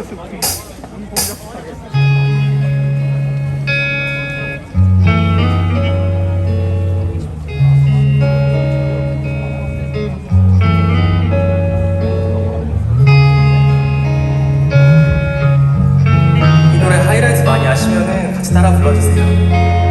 이 노래 하이라이트 많이 아시면은 같이 따라 불러주세요.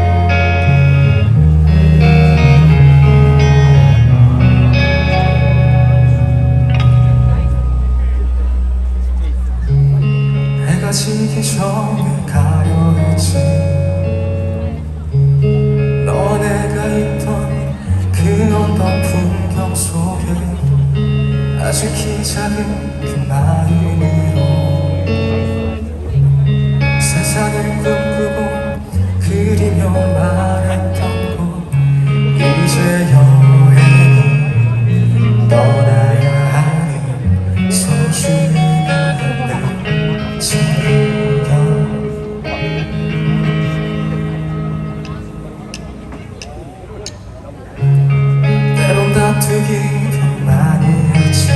가려 했지. 너 내가 있던 그 언덕 풍경 속에 아직 키 작은 그 마음으로 세상을 꿈꾸고 그리며 말했던 곳 이제 여 다투기도 많이 했지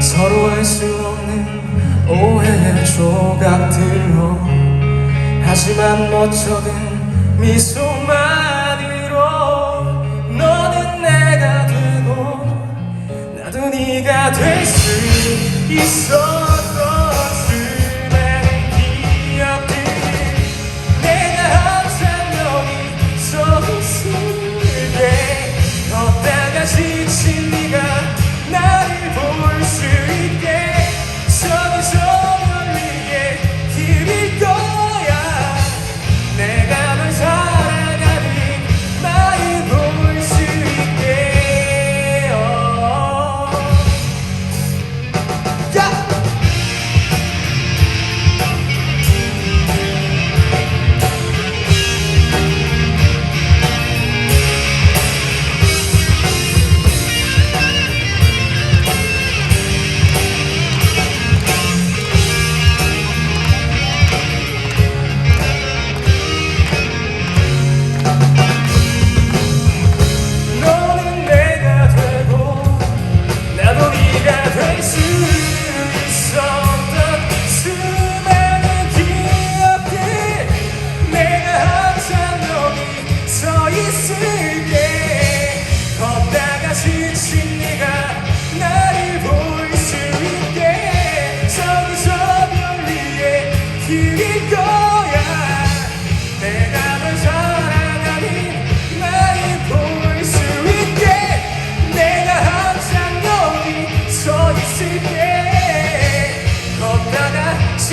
서로 알 수 없는 오해의 조각들로 하지만 멋쩍은 미소만으로 너는 내가 되고 나도 네가 될 수 있었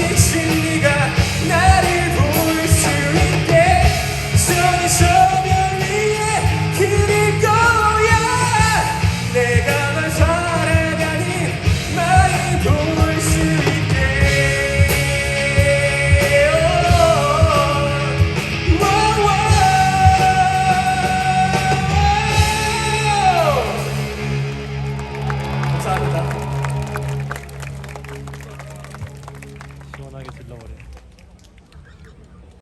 geçsin gel.